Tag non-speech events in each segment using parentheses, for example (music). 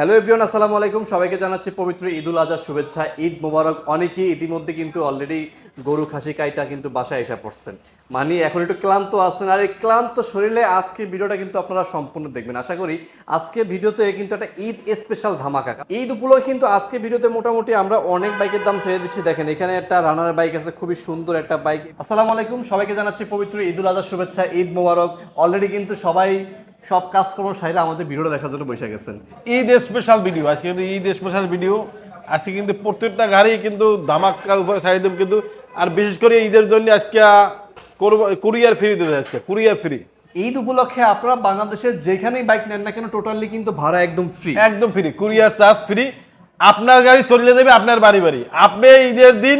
Hello everyone আসসালামু আলাইকুম। সবাইকে জানাচ্ছি পবিত্র ঈদুল আজহার শুভেচ্ছা, ঈদ মোবারক। অনেকেই ইতিমধ্যে কিন্তু অলরেডি গরু, খাসি, কাইটা কিন্তু বাসায় এসে পড়ছেন। মানে এখন একটু ক্লান্ত আছেন। আর এই ক্লান্ত শরীরে আজকে ভিডিওটা কিন্তু আপনারা সম্পূর্ণ দেখবেন। আশা করি আজকে ভিডিওতে কিন্তু একটা ঈদ স্পেশাল ধামাকা। ঈদ উপলক্ষে কিন্তু আজকে ভিডিওতে মোটামুটি আমরা অনেক বাইকের দাম ছেড়ে দিচ্ছি। দেখেন, এখানে একটা রানার বাইক আছে, খুবই সুন্দর একটা বাইক আসসালামু আলাইকুম। সবাইকে জানাচ্ছি পবিত্র ঈদুল আজহার শুভেচ্ছা, ঈদ মোবারক। অলরেডি কিন্তু সবাই সব কাজকর্ম সাইলে আমাদের ভিডিওটা দেখার জন্য বসে গেছেন। ঈদ স্পেশাল ভিডিও আজকে কিন্তু ঈদ স্পেশাল ভিডিও আজকে কিন্তু প্রত্যেকটা গাড়ি কিন্তু ধামাক্কার উপরে ছাড়িয়ে দেব কিন্তু আর বিশেষ করে ঈদের জন্য আজকে কুরিয়ার ফ্রি দেবে আজকে কুরিয়ার ফ্রি ঈদ উপলক্ষে আপনারা বাংলাদেশের যেখানেই বাইক নেন না কেন টোটালি কিন্তু ভাড়া একদম ফ্রি একদম ফ্রি কুরিয়ার চার্জ ফ্রি আপনার গাড়ি চলে যাবে আপনার বাড়ি বাড়ি। আপনি ঈদের দিন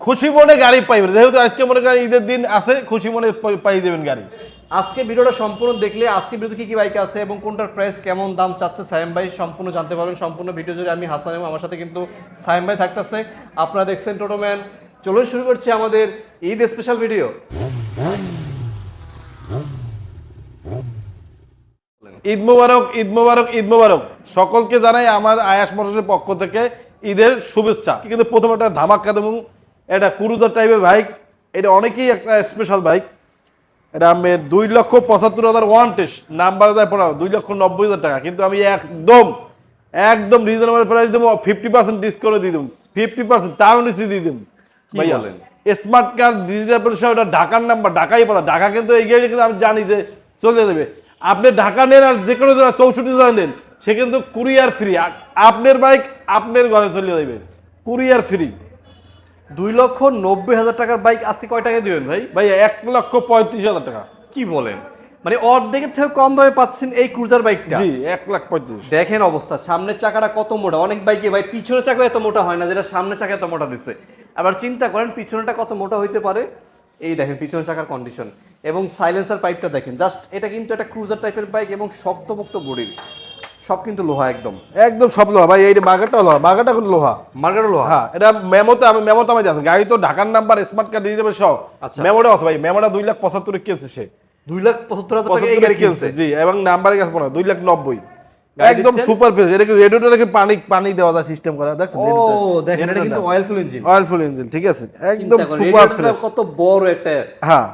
খুশি মনে গাড়ি পাইবেন যেহেতু আজকে মনে করেন ঈদের দিন আছে খুশি মনে পাই- পাই যাবেন গাড়ি। আজকে ভিডিওটা সম্পূর্ণ দেখলে আজকে ভিডিওতে কি কি বাইক আছে এবং কোনটার প্রাইস কেমন দাম চাচ্ছে সায়েম ভাই সম্পূর্ণ জানতে পারবেন। সম্পূর্ণ ভিডিও জুড়ে আমি হাসান এবং আমার সাথে কিন্তু সায়েম ভাই থাকতেছে। আপনারা দেখছেন টোটোম্যান চলুন শুরু করছি আমাদের ঈদ স্পেশাল ভিডিও ঈদ মোবারক ঈদ মোবারক ঈদ মোবারক। সকলকে জানাই আমার আয়াস মোটরসের পক্ষ থেকে ঈদের শুভেচ্ছা। কিন্তু প্রথম একটা ধামাক্কা দেবো। এটা কুরুদার টাইপের বাইক এটা অনেকেই একটা স্পেশাল বাইক এটা আমি দুই লক্ষ পঁচাত্তর হাজার ওয়ান টেস্ট নাম্বার যায় পড়াও দুই লক্ষ নব্বই হাজার টাকা। কিন্তু আমি একদম একদম রিজনেবল প্রাইস দেবো ফিফটি পার্সেন্ট ডিসকাউন্ট দিয়ে দেবো ফিফটি পার্সেন্ট তাও নিশ্চিত দিয়ে দেবো। বলেন? স্মার্ট কার্ড ডিজিটাল পরিষেবা ওটা ঢাকার নাম্বার ঢাকাই পাতা ঢাকা কিন্তু এগিয়ে কিন্তু আমি জানি যে চলে যাবে। আপনি ঢাকা নেন আর যে কোনো জায়গায় চৌষট্টি জেলা নেন সে কিন্তু কুরিয়ার ফ্রি আপনার বাইক আপনার ঘরে চলে যাবে। কুরিয়ার ফ্রি দুই লক্ষ নব্বই হাজার টাকার বাইক আজকে কয় টাকা দিবেন ভাই? ভাই এক লক্ষ পঁয়ত্রিশ হাজার টাকা। কি বলেন? মানে অর্ধেকের থেকে কম দামে পাচ্ছেন এই ক্রুজার বাইকটা জি এক লাখ পঁয়ত্রিশ। দেখেন অবস্থা সামনের চাকাটা কত মোটা? অনেক বাইকে ভাই পিছনের চাকা এত মোটা হয় না যেটা সামনের চাকা এত মোটা দিচ্ছে আবার চিন্তা করেন পিছনেটা কত মোটা হইতে পারে? এই দেখেন পিছনের চাকার কন্ডিশন এবং সাইলেন্সার পাইপটা দেখেন জাস্ট এটা কিন্তু একটা ক্রুজার টাইপের বাইক এবং শক্তপোক্ত বডির সব কিন্তু লোহা একদম। একদম সব লোহা। ভাই এই বাগাটা লোহা বাগাটা কিন্তু লোহা। মার্গারও লোহা? হ্যাঁ এটা মেমোতে আমি মেমোতে আমি আছে গাড়ি তো ঢাকার নাম্বার স্মার্ট কার্ড দিয়ে যাবে সব। আচ্ছা। মেমোটা আছে ভাই মেমোটা দুই লাখ পঁচাত্তর কিনছে সে। দুই লাখ পঁচাত্তর হাজার টাকা এই গাড়ি কিনছে? জি এবং নাম্বারে গেছে পনেরো দুই লাখ নব্বই। একদম সুপার ফ্রেশ এটা কি রেডিওটা দেখে পানি পানি দেওয়া যায় সিস্টেম করা? দেখছেন ও দেখেন এটা কিন্তু oil cool engine oil full engine ঠিক আছে? একদম সুপার ফ্রেশ কত বড় একটা হ্যাঁ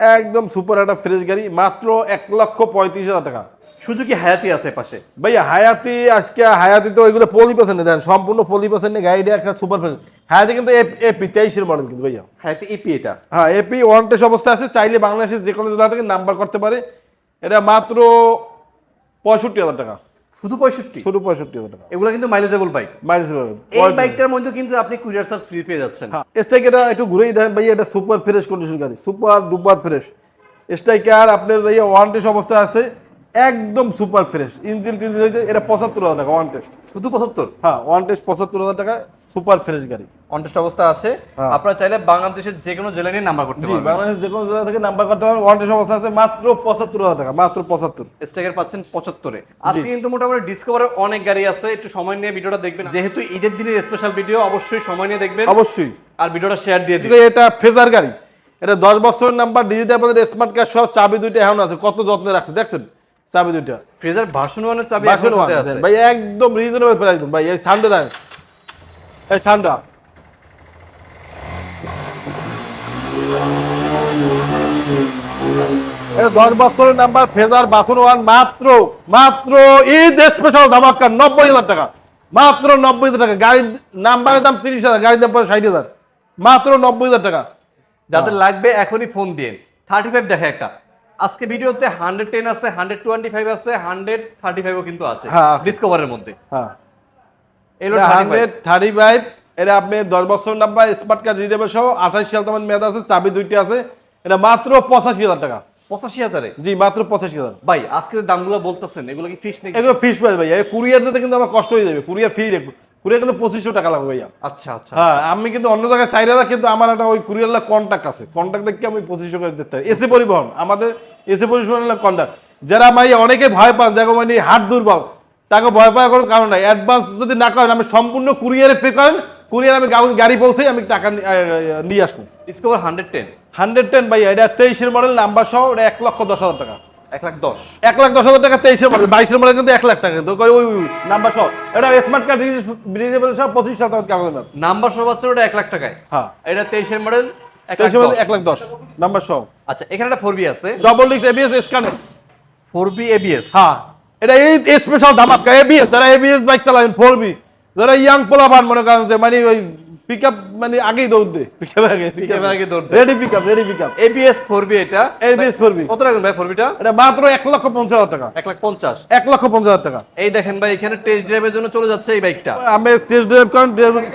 একদম সুপার একটা ফ্রেশ গাড়ি মাত্র এক লক্ষ পঁয়ত্রিশ হাজার টাকা। সুজুকি হায়াতি আছে পাশে। ভাইয়া হায়াতি আজকে হায়াতি তো ওইগুলো পলি পার্সেন্টে দেন সম্পূর্ণ পলি পার্সেন্টে গাড়িটা একটা সুপার হায়াতি কিন্তু এপি তেইশের মডেল কিন্তু ভাইয়া। হায়াতি ইপি এটা। হ্যাঁ এপি ওয়ান টেস্ট অবস্থা আছে চাইলে বাংলাদেশের যে কোনো জেলা থেকে নাম্বার করতে পারে। এটা মাত্র পঁয়ষট্টি হাজার টাকা। শুধু পঁয়ষট্টি? শুধু পঁয়ষট্টি হাজার টাকা। এগুলো কিন্তু মাইলেজেবল বাইক মাইনাস এই বাইকটার মধ্যে কিন্তু আপনি কুরিয়ার চার্জ ফ্রি পেয়ে যাচ্ছেন। হ্যাঁ স্ট্রাইক এটা একটু ঘুরেই দেখেন ভাই এটা সুপার ফ্রেশ কন্ডিশন গাড়ি সুপার ডুপার ফ্রেশ স্ট্রাইকার আপনার যাই ওয়ান টেস্ট অবস্থা আছে একদম সুপার ফ্রেশ ইঞ্জিন টিঞ্জিন এটা পঁচাত্তর হাজার টাকা ওয়ান টেস্ট শুধু পঁচাত্তর? হ্যাঁ ওয়ান টেস্ট পঁচাত্তর হাজার টাকা সুপার ফ্রেশ গাড়ি। কন্টেস্ট অবস্থা আছে। হ্যাঁ। আপনারা চাইলে বাংলাদেশের যে কোনো জেলা নিয়ে নাম্বার করতে পারবেন। বাংলাদেশ যে কোনো জায়গা থেকে নাম্বার করতে পারেন ওয়ান টেস্ট অবস্থা আছে মাত্র পঁচাত্তর হাজার টাকা মাত্র পঁচাত্তর। স্ট্রাইকার পাচ্ছেন পঁচাত্তরে। আজকে কিন্তু মোটামুটি ডিসকভারের অনেক গাড়ি আছে। একটু সময় নিয়ে ভিডিওটা দেখবেন। যেহেতু ঈদের দিনের স্পেশাল ভিডিও অবশ্যই সময় নিয়ে দেখবেন। অবশ্যই। আর ভিডিওটা শেয়ার দিয়ে দিবেন। এটা ফেজার গাড়ি। এটা দশ বছরের নাম্বার ডিজিটাল স্মার্ট কার্ড সহ চাবি দুইটা এখন আছে। কত যত্নে রাখছে দেখছেন? চাবি দুইটা। ফ্রেজার ভার্সন ওয়ানের চাবি হাতে আছে? ভাই একদম রিজনেবল প্রাইস ভাই এই সানডে দেন এই সানডা দশ বছরের নাম্বার ফেজার বাসন ওয়ান মাত্র মাত্র ঈদ স্পেশাল ধামাক্কা নব্বই হাজার টাকা। মাত্র নব্বই হাজার টাকা। গাড়ির নাম্বারের দাম তিরিশ হাজার গাড়ির দাম ষাট হাজার। মাত্র নব্বই হাজার টাকা। যাদের লাগবে এখনই ফোন দিন থার্টি ফাইভ দেখে একটা। আজকে ভিডিওতে হান্ড্রেড টেন আছে হান্ড্রেড টোয়েন্টি ফাইভ আছে হান্ড্রেড থার্টি ফাইভও কিন্তু আছে হ্যাঁ, ডিসকভারের মধ্যে। হ্যাঁ। হান্ড্রেড থার্টি ফাইভ এটা আপনি দশ বছর নাম্বার স্মার্ট কার্ড রিজার্ভে সহ আঠাশ তোমার মেয়াদ আছে চাবি দুইটি আছে এটা মাত্র পঁচাশি হাজার টাকা। পঁচাশি হাজারে? জি মাত্র পঁচাশি হাজার। ভাই আজকে যে দামগুলো বলতেছেন এগুলো কি ফিক্স নাকি? এগুলো ফিস প্রাইস ভাইয়া কুরিয়ার দিতে কিন্তু আমার কষ্ট হয়ে যাবে কুরিয়ার ফ্রি কুরিয়ার কিন্তু পঁচিশশো টাকা লাগবে ভাইয়া। আচ্ছা আচ্ছা হ্যাঁ আমি কিন্তু অন্য জায়গায় চার হাজার কিন্তু আমার একটা ওই কুরিয়ার কন্ট্যাক্ট আছে। কন্ট্যাক্ট দেখে আমি পঁচিশশো করে দিতে হয় এসে পরিবহন আমাদের এসে পরিবহন কন্ট্যাক্ট যারা ভাই অনেকে ভয় পান দেখো মানে হাট দুর্বল তাকে ভয় পাওয়ার কোনো কারণ নাই। অ্যাডভান্স যদি না করেন আমি সম্পূর্ণ কুরিয়ারে পে করেন কুরিয়ার আমি গাড়ি পৌঁছেই আমি টাকা নি- নিয়ে আসব। Discover hundred ten hundred ten ভাই এটা তেইশের মডেল নাম্বার সহ এটা এক লক্ষ দশ হাজার টাকা। এক লাখ দশ। এক লাখ দশ হাজার টাকা তেইশের মডেল বাইশের মডেল কিন্তু এক লাখ টাকা। ওই নাম্বার সব। এটা স্মার্ট কার্ড সব পঁচিশ শতাংশ কাগজ নাম্বার সহ পাচ্ছেন ওটা এক লাখ টাকায়। হ্যাঁ। এটা তেইশের মডেল এক লাখ দশ। এক লাখ দশ। নাম্বার সব। আচ্ছা এখানে একটা ফোর বি আছে। ডবল ডিক্স ABS scanner four B ABS হ্যাঁ। এটা এই স্পেশাল ধামাকা এবিএস যারা এবিএস বাইক চালাবেন ফোর বি যারা ইয়াং পোলাপান মনে করেন যে মানে ওই পিক আপ মানে আগেই দৌড় দে। পিক আপ আগে Pickup আগে দৌড় দেয়। Ready pick up ready pick up ABS four B এটা। এবিএস ফোর বি কত রাখবেন ভাই ফোর বিটা এটা মাত্র এক লক্ষ পঞ্চাশ হাজার টাকা। এক লাখ পঞ্চাশ। এক লক্ষ পঞ্চাশ হাজার টাকা। এই দেখেন ভাই এখানে টেস্ট ড্রাইভের জন্য চলে যাচ্ছে এই বাইকটা। আমি টেস্ট ড্রাইভ করেন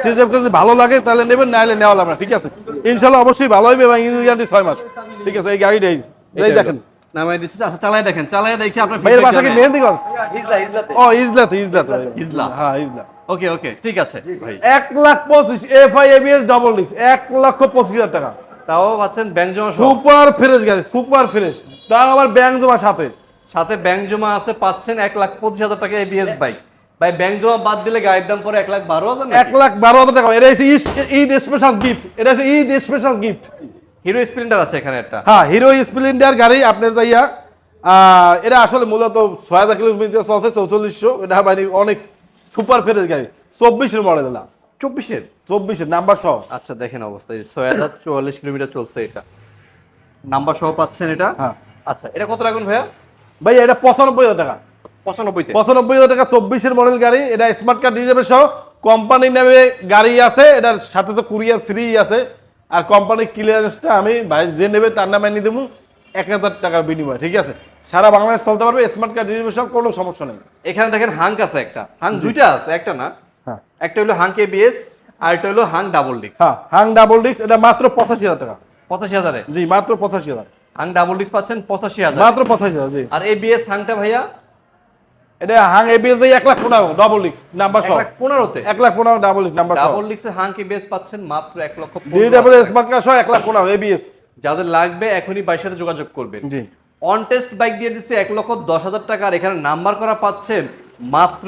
টেস্ট ড্রাইভ যদি ভালো লাগে তাহলে নেবেন নাহলে নেওয়া লাগবে ঠিক আছে? ইনশাল্লাহ অবশ্যই ভালো হবে এবং গ্যারান্টি ছয় মাস। ঠিক আছে এই গাড়িটাই। এই দেখেন। নামাই দিচ্ছি আচ্ছা চালাই দেখেন চালাই দেখি আপনার ভাইয়ের বাসা কি মেহেন্দিগঞ্জ? হিজলা হিজলাতে ও ইজলাতে ইজলাতে ইজলা। হ্যাঁ ইজলা। ওকে ওকে ঠিক আছে। ভাই। এক লাখ পঁচিশ F I ABS double disk এক লক্ষ পঁচিশ হাজার টাকা। তাও পাচ্ছেন ব্যাংক জমা সুপার ফ্রেশ গাড়ি সুপার ফ্রেশ। তাও আবার ব্যাংক জমা সাথে। সাথে ব্যাংক জমা আছে পাচ্ছেন এক লাখ পঁচিশ হাজার টাকা এবিএস বাইক ভাই ব্যাংক জমা বাদ দিলে গাড়ির দাম পরে এক লাখ বারো হাজার এক লাখ বারো হাজার টাকা। এটা হচ্ছে ঈদ স্পেশাল গিফট এটা হচ্ছে Eid special gift Hero Splendor আছে এখানে একটা। হ্যাঁ হিরো স্প্লেন্ডার গাড়ি আপনার যাইয়া এটা আসলে মূলত ছয় হাজার কিলোমিটার চলছে চৌচল্লিশশো। এটা মানে অনেক সুপার ফ্রেশ গাড়ি। চব্বিশের মডেল না চব্বিশের? চব্বিশের নাম্বার সহ। আচ্ছা দেখেন অবস্থা ছয় হাজার চুয়াল্লিশ কিলোমিটার চলছে এটা। নাম্বার সহ পাচ্ছেন এটা? হ্যাঁ। আচ্ছা এটা কত রাখবেন ভাইয়া? ভাই এটা পঁচানব্বই হাজার টাকা। পঁচানব্বইতে? পঁচানব্বই হাজার টাকা চব্বিশের মডেল গাড়ি। এটা স্মার্ট কার্ড হিসেবে সহ। কোম্পানির নামে গাড়ি আছে এটার সাথে তো কুরিয়ার ফ্রি আছে। আর কোম্পানির ক্লিয়ারেন্সটা আমি ভাই যে নেবে তার নামে নিয়ে দেবো এক হাজার টাকার বিনিময় ঠিক আছে? সারা বাংলাদেশ চলতে পারবে স্মার্ট কার্ড সহ কোনো সমস্যা নেই। এখানে দেখেন হাঙ্ক আছে একটা। হাঙ্ক দুইটা আছে একটা না? হ্যাঁ। একটা হলো হাঙ্ক এবিএস আর একটা হলো হাঙ্ক ডাবল ডিক্স হ্যাঁ হাং ডাবল ডিস্ক এটা মাত্র পঁচাশি হাজার টাকা। পঁচাশি হাজারে? জি মাত্র পঁচাশি হাজার। হাঙ্ক ডাবল ডিক্স পাচ্ছেন পঁচাশি হাজার। মাত্র পঁচাশি হাজার জি। আর এবিএস হাঙ্কটা ভাইয়া এটা হাং এবিএস এক লাখ পনেরো ডাবল ডিস্ক নাম্বার সহ পনেরোতে? এক লাখ পনেরো ডাবল ডিস্ক নাম্বার ডাবল ডিক্সের হাঙ্ক এবিএস পাচ্ছেন মাত্র এক লক্ষ টাকা। স্মার্ট কার্ড সহ এক লাখ পনেরো এবিএস যাদের লাগবে এখনই বাইর সাথে যোগাযোগ করবেন। জি। অন টেস্ট বাইক দিয়ে দিচ্ছে এক লক্ষ দশ হাজার টাকা আর এখানে নাম্বার করা পাচ্ছেন মাত্র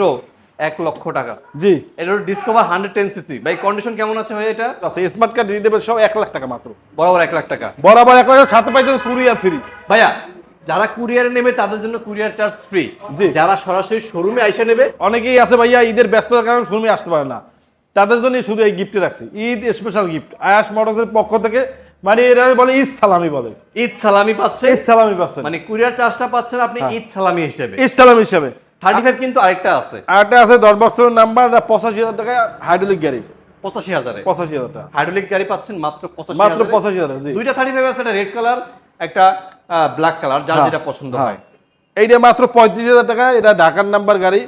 এক লক্ষ টাকা। জি। এটা ডিসকভার হান্ড্রেড টেন সিসি ভাই কন্ডিশন কেমন আছে ভাই এটা? আচ্ছা স্মার্ট কার্ড ডিজিটাল সহ এক লাখ টাকা মাত্র। বরাবর এক লাখ টাকা। বরাবর এক লাখ সাথে পাইতে কুরিয়ার ফ্রি ভাইয়া যারা কুরিয়ারে নেবে তাদের জন্য কুরিয়ার চার্জ ফ্রি যারা সরাসরি শোরুমে আইসা নেবে অনেকেই আছে ভাইয়া ঈদের ব্যস্ততার কারণে শোরুমে আসতে পারে না। তাদের জন্য শুধু এই গিফটে রাখছি। ঈদ স্পেশাল গিফট আয়াস মোটরসের পক্ষ থেকে মানে এরা বলে ঈদ সালামি বলে। ঈদ সালামি পাচ্ছে। ঈদ সালামি পাচ্ছেন মানে কুরিয়ার চার্জটা পাচ্ছেন আপনি ঈদ সালামি হিসেবে। ঈদ সালামি হিসাবে। থার্টি ফাইভ কিন্তু আরেকটা আছে। আর একটা আছে দশ বছরের নাম্বার পঁচাশি হাজার টাকা হাইড্রোলিক গাড়ি পঁচাশি হাজারে। পঁচাশি হাজার টাকা। হাইড্রোলিক গাড়ি পাচ্ছেন মাত্র পঁচাশি মাত্র পঁচাশি হাজার দুইটা থার্টি ফাইভ আছে রেড কালার একটা ব্ল্যাক কালার যার হ্যাঁ, যেটা পছন্দ হ্যাঁ। হয়। এইটা মাত্র পঁয়ত্রিশ হাজার টাকা এটা ঢাকার নাম্বার গাড়ি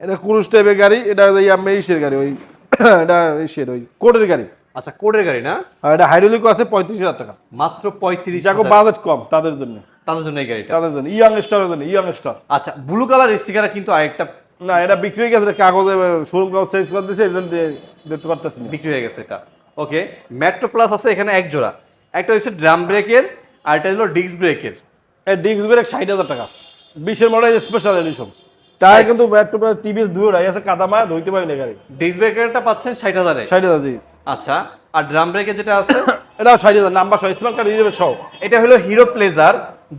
এটা ক্রুজ টাইপের গাড়ি এটা ওই ইসের গাড়ি ওই (coughs) এটা ইসের ওই কোটের গাড়ি। আচ্ছা কোডের গাড়ি না? এটা হাইড্রোলিকও আছে পঁয়ত্রিশ হাজার টাকা। মাত্র পঁয়ত্রিশ যাকে বাজেট কম তাদের জন্য। তাদের জন্য এই গাড়িটা। তাদের জন্য ইয়াং স্টারের জন্য ইয়াং স্টার আচ্ছা ব্লু কালার স্টিকার কিন্তু আরেকটা না এটা বিক্রি হয়ে গেছে কাগজে শোরুম কাগজ চেঞ্জ করে দিয়েছে এই জন্য দিয়ে- দিতে পারতেছি না। বিক্রি হয়ে গেছে এটা। ওকে মেট্রো প্লাস আছে এখানে এক জোড়া। একটা হচ্ছে ড্রাম ব্রেকের আর একটা হলো ডিস্ক ব্রেকের ডিস্ক ব্রেক ষাট হাজার টাকা। বিশের মডেল স্পেশাল এডিশন তাই? কিন্তু টিভিএস দুই রাই আছে কাদামা ধুইতে পারি না গাড়ি। ডিস্ক ব্রেকারটা পাচ্ছেন ষাট হাজারে ষাট হাজার জি। আচ্ছা আর ড্রাম ব্রেকের যেটা আছে? (coughs) এটাও ষাট হাজার নাম্বার সহ স্মার্ট কার্ড সহ। এটা হলো হিরো প্লেজার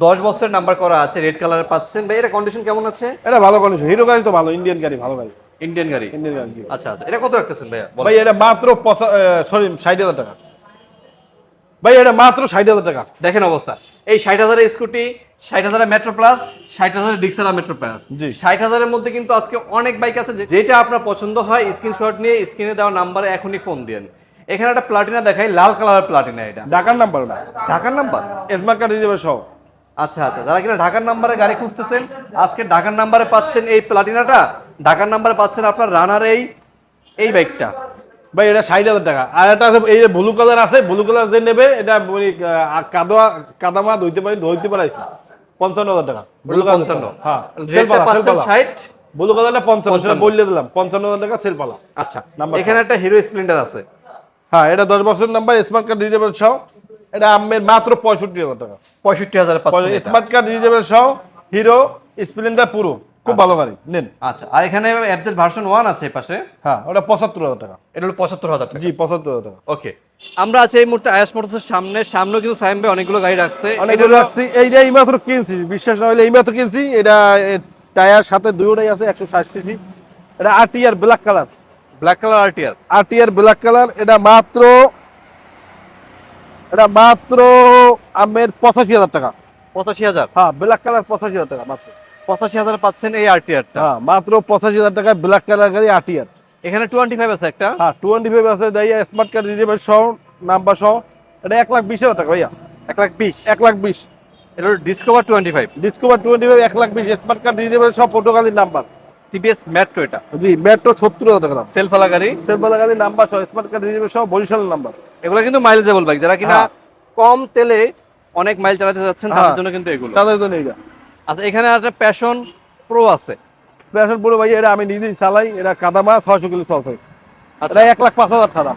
দশ বছরের নাম্বার করা আছে রেড কালারে পাচ্ছেন। ভাই এটা কন্ডিশন কেমন আছে? এটা ভালো কন্ডিশন হিরো গাড়ি তো ভালো ইন্ডিয়ান গাড়ি ভালো গাড়ি। ইন্ডিয়ান গাড়ি? ইন্ডিয়ান গাড়ি আচ্ছা আচ্ছা এটা কত রাখতেছেন ভাইয়া? ভাই এটা মাত্র সরি ষাট হাজার টাকা। ভাই এটা মাত্র ষাট হাজার টাকা। দেখেন অবস্থা। এই ষাট হাজারের স্কুটি ষাট হাজারের মেট্রো প্লাস ষাট হাজারের ডিক্সারা মেট্রো প্লাস জি। ষাট হাজারের মধ্যে কিন্তু আজকে অনেক বাইক আছে যে- যেটা আপনার পছন্দ হয় স্ক্রিনশট নিয়ে স্ক্রিনে দেওয়া নাম্বারে এখনই ফোন দিন এখানে একটা প্লাটিনা দেখাই লাল কালারের প্লাটিনা এটা। ঢাকার নাম্বার ওটা ঢাকার নাম্বার স্মার্ট কার্ড হিসেবে সহ। আচ্ছা আচ্ছা যারা কিনা ঢাকার নাম্বারে গাড়ি খুঁজতেছেন আজকে ঢাকার নাম্বারে পাচ্ছেন এই প্লাটিনাটা ঢাকার নাম্বারে পাচ্ছেন আপনার রানার এই এই বাইকটা ভাই এটা ষাট হাজার টাকা। আর একটা আছে এই ব্লু কালার আছে ব্লু কালার যে নেবে এটা ওই আহ, কাদোয়া কাদামা ধুইতে পারি ধুইতে পারাইছে। পঞ্চান্ন হাজার টাকা। ব্লু পঞ্চান্ন। হ্যাঁ ষাট। ব্লু কালারটা পঞ্চান্ন সেটা বললে দিলাম। পঞ্চান্ন হাজার টাকা সেল পালা। আচ্ছা নাম্বার এখানে একটা হিরো স্প্লেন্ডার আছে। হ্যাঁ এটা দশ বছর নাম্বার স্মার্ট কার্ড রিজেবল সহ। এটা আমের মাত্র পঁয়ষট্টি হাজার টাকা। পঁয়ষট্টি হাজার স্মার্ট কার্ড রিজেবল সহ হিরো স্প্লেন্ডার পুরো। খুব ভালো গাড়ি নেন। আচ্ছা আর এখানে অ্যাপজেট ভার্সন ওয়ান আছে পাশে? হ্যাঁ ওটা পঁচাত্তর হাজার টাকা। এটা হলো পঁচাত্তর হাজার টাকা। জি পঁচাত্তর হাজার টাকা। ওকে আমরা আছি এই মুহূর্তে আয়াস মোটরসের সামনে। সামনেও কিন্তু সাইম ভাই অনেকগুলো গাড়ি রাখছে। অনেকগুলো এটা রাখছি। এইটা এই মাত্র কিনছি বিশ্বাস না হলে এই মাত্র কিনছি। এটা টায়ার সাথে দুটোই আছে একশো ষাট সিসি এটা RTR black colour black colour RTR RTR black colour এটা মাত্র এটা মাত্র আমের পঁচাশি হাজার টাকা। পঁচাশি হাজার। হ্যাঁ ব্ল্যাক কালার পঁচাশি হাজার টাকা মাত্র। পঁচাশি হাজার পাচ্ছেন এই আরটিআরটা হ্যাঁ মাত্র পঁচাশি হাজার টাকা ব্ল্যাক কালার গাড়ি আরটিআর এখানে টোয়েন্টি ফাইভ আছে একটা? হ্যাঁ টোয়েন্টি ফাইভ আছে দাইয়া স্মার্ট কার্ড সহ নাম্বার সহ। এটা এক লাখ বিশ হাজার টাকা ভাইয়া। এক লাখ বিশ? এক লাখ বিশ। এটা Discover twenty five Discover twenty five এক লাখ বিশ স্মার্ট কার্ড সব পর্তুগালির নাম্বার টিভিএস মেট্রো এটা। জি মেট্রো সত্তর হাজার টাকা দাম। সেলফালা গাড়ি। গাড়ির নাম্বার সহ স্মার্ট কার্ড রিজেবেল সহ বরিশালের নাম্বার এগুলো কিন্তু মাইলেজেবল বাইক যারা কিনা হ্যাঁ। কম তেলে অনেক মাইল চালাতে যাচ্ছেন তাদের হ্যাঁ। জন্য কিন্তু এগুলো। তাদের জন্য এইটা। আচ্ছা এখানে একটা প্যাশন প্রো আছে। প্যাশন পুরো ভাই এটা আমি নিজেই চালাই। এটা কাদামা ছয়শো কিলো চলছে আচ্ছা। এক লাখ পাঁচ হাজার টাকা।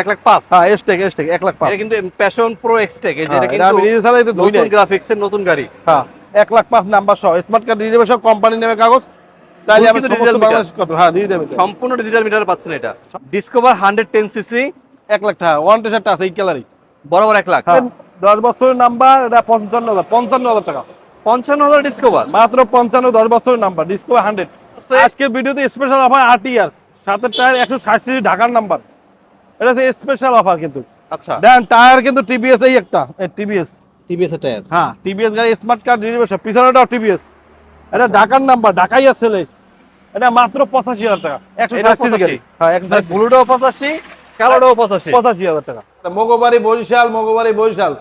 এক লাখ পাঁচ? হ্যাঁ এসটেক এসটেক এক লাখ পাঁচ। কিন্তু প্যাশন প্রো এক্সটেক এই যে হ্যাঁ, এটা এটা আমি নিজে চালাই তো নতুন গ্রাফিক্সের নতুন গাড়ি। হ্যাঁ এক লাখ পাঁচ নাম্বার সহ। স্মার্ট কার্ড দিয়ে দেবে সব কোম্পানি নেবে কাগজ। চাইলে আমি কিন্তু digital বাংলাদেশ কত হ্যাঁ দিয়ে দেবে। সম্পূর্ণ ডিজিটাল মিটার পাচ্ছেন এটা। ডিসকভার হান্ড্রেড টেন সিসি এক লাখ টাকা ওয়ান আছে এই কালারই বরাবর এক লাখ। দশ বছরের নাম্বার এটা পঞ্চান্ন হাজার পঞ্চান্ন হাজার টাকা। পঞ্চান্ন হাজার ডিসকভার মাত্র পঞ্চান্ন দশ বছরের নাম্বার ডিসকো হান্ড্রেড আজকে ভিডিওতে স্পেশাল অফার আরটিআর সাতের টায়ার একশো ষাট সিসি ঢাকার নাম্বার এটা হচ্ছে স্পেশাল অফার কিন্তু। আচ্ছা। দেন টায়ার কিন্তু টিভিএস এই একটা টিভিএস টিভিএস টায়ার হ্যাঁ টিভিএস গাড়ি স্মার্ট কার্ড রিজার্ভেশন পিছনেটাও টিভিএস এটা ঢাকার নাম্বার ঢাকাই আছে এটা মাত্র পঁচাশি হাজার টাকা। একশো ষাট সিসি হ্যাঁ একশো ষাট ব্লুটাও পঁচাশি কালোটাও পঁচাশি। পঁচাশি হাজার টাকা। মগবাড়ি বরিশাল মগবাড়ি বরিশাল।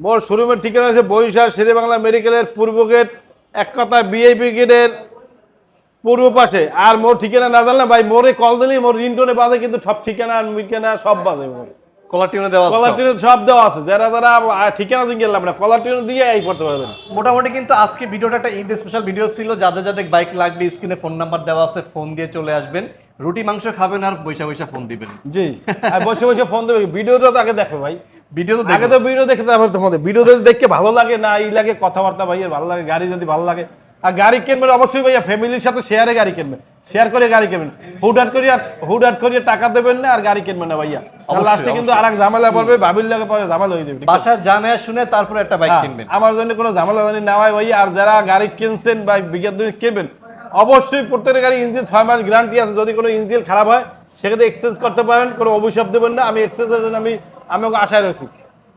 মোর শোরুমের ঠিকানা আছে বরিশাল শেরে বাংলা মেডিকেলের পূর্ব গেট এক কথা বিআইপি গেটের পূর্ব পাশে। আর মোর ঠিকানা না জানলে ভাই মোরে কল দিলেই মোর রিংটোনে বাজে কিন্তু সব ঠিকানা ঠিকানা সব বাজে মোর। মোটামুটি কিন্তু আজকে ভিডিওটা একটা ঈদ স্পেশাল ভিডিও ছিল যাদের যাদের বাইক লাগবে স্ক্রিনে ফোন নাম্বার দেওয়া আছে ফোন দিয়ে চলে আসবেন। রুটি মাংস খাবেন আর বৈশা বৈশা ফোন দিবেন। জি বসে বসে ফোন দেবে। ভিডিওটা তো আগে দেখবে ভাই। ভিডিও তো আগে তো ভিডিও দেখে তারপর তোমাদের। ভিডিও দেখে ভালো লাগে না এই লাগে কথাবার্তা ভাইয়ের ভালো লাগে গাড়ি যদি ভালো লাগে। আর গাড়ি কিনবেন অবশ্যই ভাইয়া ফ্যামিলির সাথে শেয়ারে গাড়ি কিনবেন। শেয়ার করে গাড়ি কিনবেন। হুডাট করিয়া হুডাট করিয়া টাকা দেবেন না আর গাড়ি কিনবেন না ভাইয়া। লাস্টে কিন্তু আর এক ঝামেলা পড়বে ভাবির লাগে পরে ঝামেলা হয়ে যাবে বাসা জানে শুনে তারপরে একটা বাইক হ্যাঁ, কিনবেন। আমার জন্য কোনো ঝামেলা জানি না হয় ভাইয়া আর যারা গাড়ি কিনছেন বা দিনে কিনবেন অবশ্যই প্রত্যেকটা গাড়ি ইঞ্জিন ছয় মাস গ্যারান্টি আছে। যদি কোনো ইঞ্জিন খারাপ হয় সেক্ষেত্রে এক্সচেঞ্জ করতে পারেন কোনো অভিশাপ দেবেন না। আমি এক্সচেঞ্জের জন্য আমি আমি ওকে আশায় রয়েছি।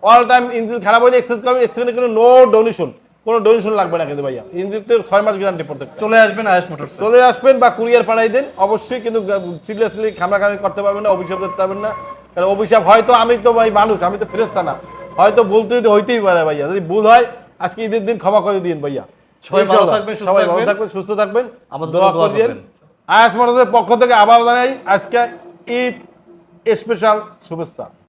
অল টাইম ইঞ্জিন খারাপ হলে এক্সচেঞ্জ করবেন এক্সচেঞ্জে কোনো নো ডোনেশন কোনো ডোনেশন লাগবে না কিন্তু ভাইয়া। ইঞ্জিন তো ছয় মাস গ্যারান্টি প্রত্যেক চলে আসবেন আয়াস মোটরস চলে আসবেন বা কুরিয়ার পাঠাই দেন অবশ্যই কিন্তু সিরিয়াসলি খামরাখানি করতে পারবেন না অভিশাপ করতে পারবেন না। কারণ অভিশাপ হয়তো আমি তো ভাই মানুষ আমি তো ফেরেস্তা না। হয়তো ভুল তো হইতেই পারে ভাইয়া। যদি ভুল হয় আজকে ঈদের দিন ক্ষমা করে দিন ভাইয়া। সবাই ভালো থাকবেন, সুস্থ সবাই ভালো থাকবেন। থাকবেন সুস্থ থাকবেন। আমাদের দোয়া করবেন। আয়াস মহারাজের পক্ষ থেকে আবার জানাই আজকে ঈদ স্পেশাল শুভেচ্ছা।